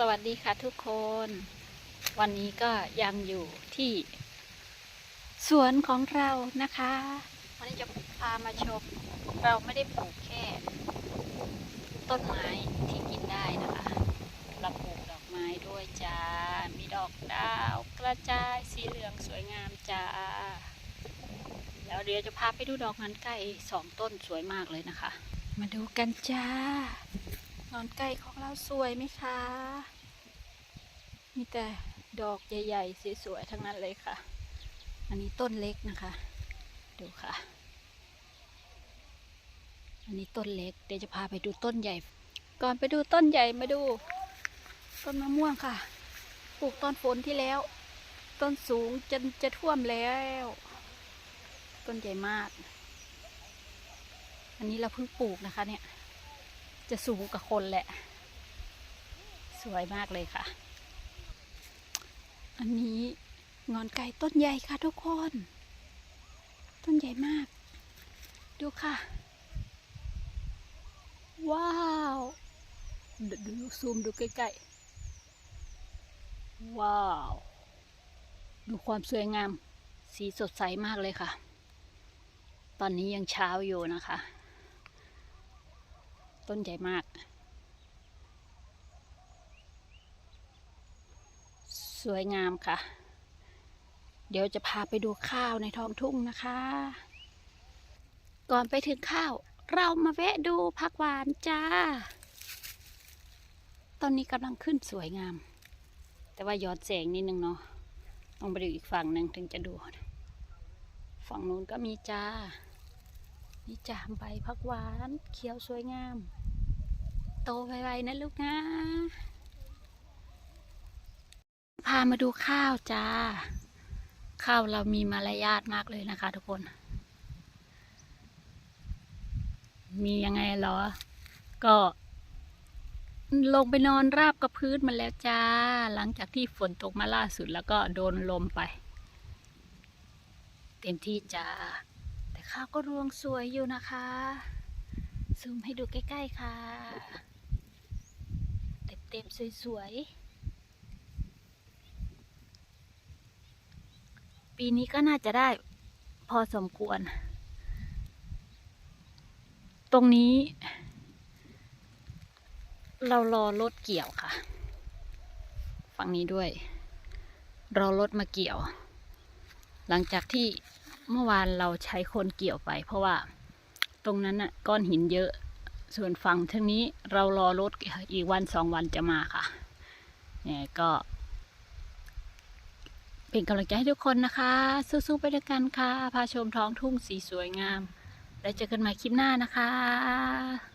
สวัสดีค่ะทุกคน วันนี้ก็ยังอยู่ที่ สวนของเรานะคะ วันนี้จะพามาชม เราไม่ได้ปลูกแค่ ต้นไม้ที่กินได้นะคะเราปลูกดอกไม้ด้วยจ้า มีดอกดาวกระจายสีเหลืองสวยงามจ้า แล้วเดี๋ยวจะพาไปดูดอกงานไก่สองต้นสวยมากเลยนะคะ มาดูกันจ้า นอนไก่ของเราสวยไหมคะ มีแต่ดอกใหญ่ๆสวยๆทั้งนั้นเลยค่ะ อันนี้ต้นเล็กนะคะ ดูค่ะ อันนี้ต้นเล็ก เดี๋ยวจะพาไปดูต้นใหญ่ ก่อนไปดูต้นใหญ่มาดู ต้นมะม่วงค่ะ ปลูกต้นฝนที่แล้ว ต้นสูงจนจะท่วมแล้ว ต้นใหญ่มาก อันนี้เราเพิ่งปลูกนะคะเนี่ย จะสูงกับคนแหละ สวยมากเลยค่ะ อันนี้งอนไก่ต้นใหญ่ค่ะทุกคน ต้นใหญ่มาก ดูค่ะ ว้าวเดี๋ยวดูซูมดูใกล้ๆ ว้าว ดูความสวยงาม สีสดใสมากเลยค่ะ ตอนนี้ยังเช้าอยู่นะคะ ต้นใหญ่มาก สวยงามค่ะ เดี๋ยวจะพาไปดูข้าวในท้องทุ่งนะคะ ก่อนไปถึงข้าว เรามาแวะดูผักหวานจ้า ตอนนี้กำลังขึ้นสวยงาม แต่ว่าย้อนแสงนิดนึงเนาะต้องไปดูอีกฝั่งหนึ่งถึงจะดู ฝั่งนู้นก็มีจ้า นี่จ้าใบผักหวานเขียวสวยงาม โตไวๆนะลูกนะ พามาดูข้าวจ้า ข้าวเรามีมารยาทมากเลยนะคะทุกคน มียังไงเหรอ ก็ลงไปนอนราบกับพื้นมาแล้วจ้า หลังจากที่ฝนตกมาล่าสุดแล้วก็โดนลมไป เต็มที่จ้า แต่ข้าวก็รวงสวยอยู่นะคะ ซูมให้ดูใกล้ๆค่ะ เต็มๆสวยๆ ปีนี้ก็น่าจะได้พอสมควร ตรงนี้ เรารอรถเกี่ยวค่ะ ฝั่งนี้ด้วย รอรถมาเกี่ยว หลังจากที่ เมื่อวานเราใช้คนเกี่ยวไป เพราะว่าตรงนั้นน่ะก้อนหินเยอะ ส่วนฝั่งทางนี้เรารอรถอีกวันสองวันจะมาค่ะเนี่ยก็ เป็นกำลังใจให้ทุกคนนะคะ สู้ๆไปด้วยกันค่ะ พาชมท้องทุ่งสีสวยงาม แล้วเจอกันใหม่คลิปหน้านะคะ